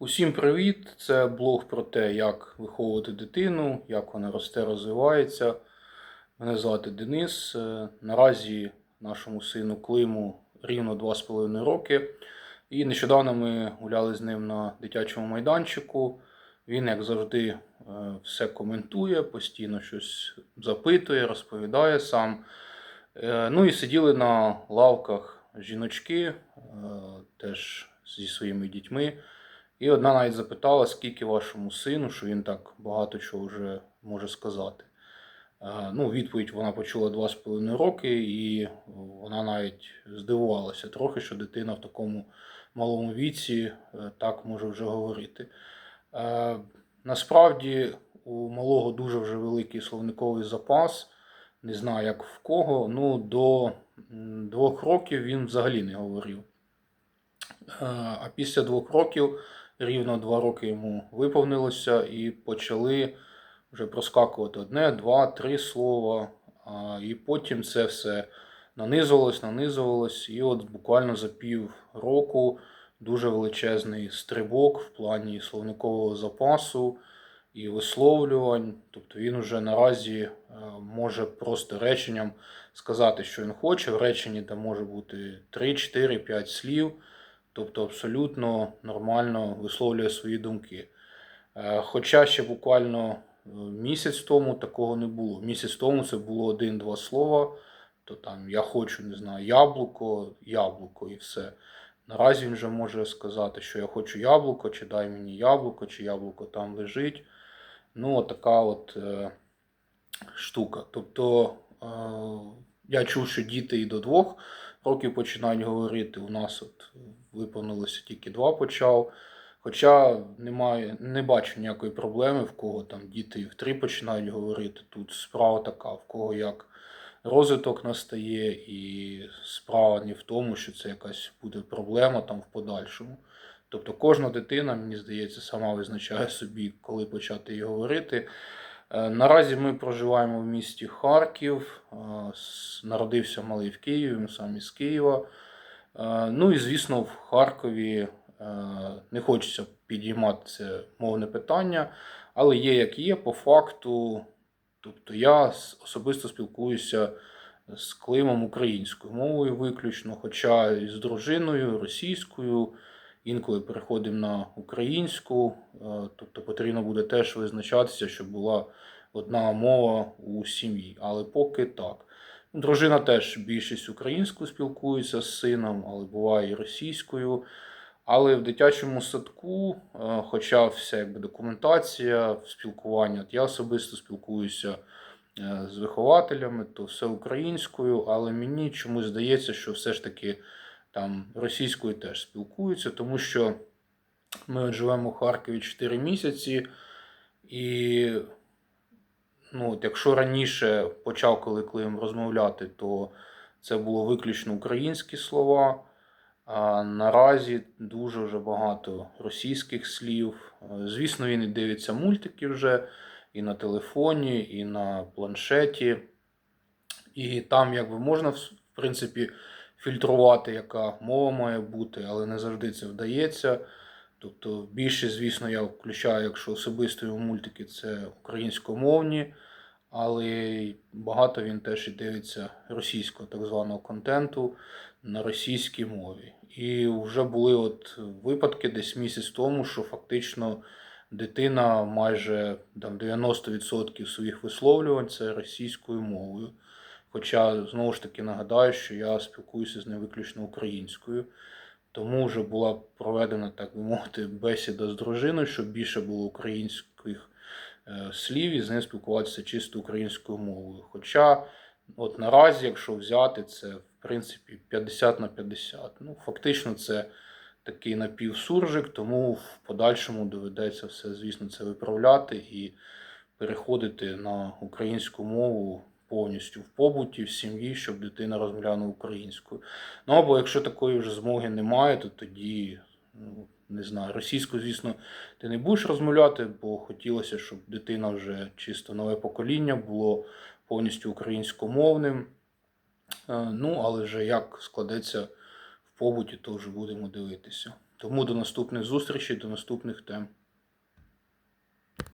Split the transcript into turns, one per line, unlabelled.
Усім привіт! Це блог про те, як виховувати дитину, як вона росте, розвивається. Мене звати Денис. Е, Наразі нашому сину Климу рівно 2,5 роки. І нещодавно ми гуляли з ним на дитячому майданчику. Він, як завжди, е, все коментує, постійно щось запитує, розповідає сам. Е, Ну і сиділи на лавках жіночки, теж зі своїми дітьми. І одна навіть запитала, скільки вашому сину, що він так багато чого вже може сказати. Е, Ну, відповідь вона почула 2,5 роки, і вона навіть здивувалася трохи, що дитина в такому малому віці е, так може вже говорити. Е, Насправді у малого дуже вже великий словниковий запас. Не знаю, як в кого. Ну, до двох років він взагалі не говорив. А після двох років, рівно два роки йому виповнилося, і почали вже проскакувати одне, два, три слова. І потім це все нанизувалось, нанизувалось. І от буквально за пів року дуже величезний стрибок в плані словникового запасу і висловлювань. Тобто він уже наразі е, може просто реченням сказати, що він хоче. В реченні там може бути 3, 4, 5 слів. Тобто абсолютно нормально висловлює свої думки. Е, Хоча ще буквально е, місяць тому такого не було. Місяць тому це було один-два слова, то там я хочу, не знаю, яблуко, яблуко і все. Наразі він вже може сказати, що я хочу яблуко, чи дай мені яблуко, чи яблуко там лежить. Ну, така от е, штука. Тобто е, я чув, що діти і до двох років починають говорити. У нас от виповнилося тільки два почав. Хоча немає, не бачу ніякої проблеми, в кого там діти в три починають говорити. Тут справа така, в кого як розвиток настає, і справа не в тому, що це якась буде проблема там в подальшому. Тобто кожна дитина, мені здається, сама визначає собі, коли почати їй говорити. Е, Наразі ми проживаємо в місті Харків. Е, Народився малий в Києві, ми самі з Києва. Е, Ну і звісно, в Харкові не хочеться підіймати це мовне питання, але є як є, по факту. Тобто я особисто спілкуюся з Климом українською мовою виключно, хоча і з дружиною російською, інколи переходимо на українську, е, тобто потрібно буде теж визначатися, щоб була одна мова у сім'ї. Але поки так. Дружина теж більшість українською спілкується з сином, але буває і російською. Але в дитячому садку, е, хоча вся якби, документація, спілкування, от я особисто спілкуюся е, з вихователями, то все українською, але мені чомусь здається, що все ж таки там російською теж спілкуються, тому що ми от живемо у Харкові 4 місяці, і ну, от якщо раніше почав коли Клим розмовляти, то це було виключно українські слова. А наразі дуже вже багато російських слів. Звісно, він і дивиться мультики вже і на телефоні, і на планшеті. І там якби можна в принципі фільтрувати, яка мова має бути, але не завжди це вдається. Тобто більше, звісно, я включаю, якщо особисто його мультики, це українськомовні, але багато він теж і дивиться російського так званого контенту на російській мові. І вже були от випадки десь місяць тому, що фактично дитина майже там 90% своїх висловлювань це російською мовою. Хоча знову ж таки нагадаю, що я спілкуюся з ним виключно українською. Тому вже була проведена, так би мовити, бесіда з дружиною, щоб більше було українських е, слів і з ним спілкуватися чисто українською мовою. Хоча, от наразі, якщо взяти, це в принципі 50 на 50. Ну, фактично, це такий напівсуржик, тому в подальшому доведеться все, звісно, це виправляти і переходити на українську мову повністю в побуті, в сім'ї, щоб дитина розмовляла українською. Ну або якщо такої вже змоги немає, то тоді, ну, не знаю, російською, звісно, ти не будеш розмовляти, бо хотілося, щоб дитина вже чисто нове покоління було повністю українськомовним. Е, Ну, але вже як складеться в побуті, то вже будемо дивитися. Тому до наступних зустрічей, до наступних тем.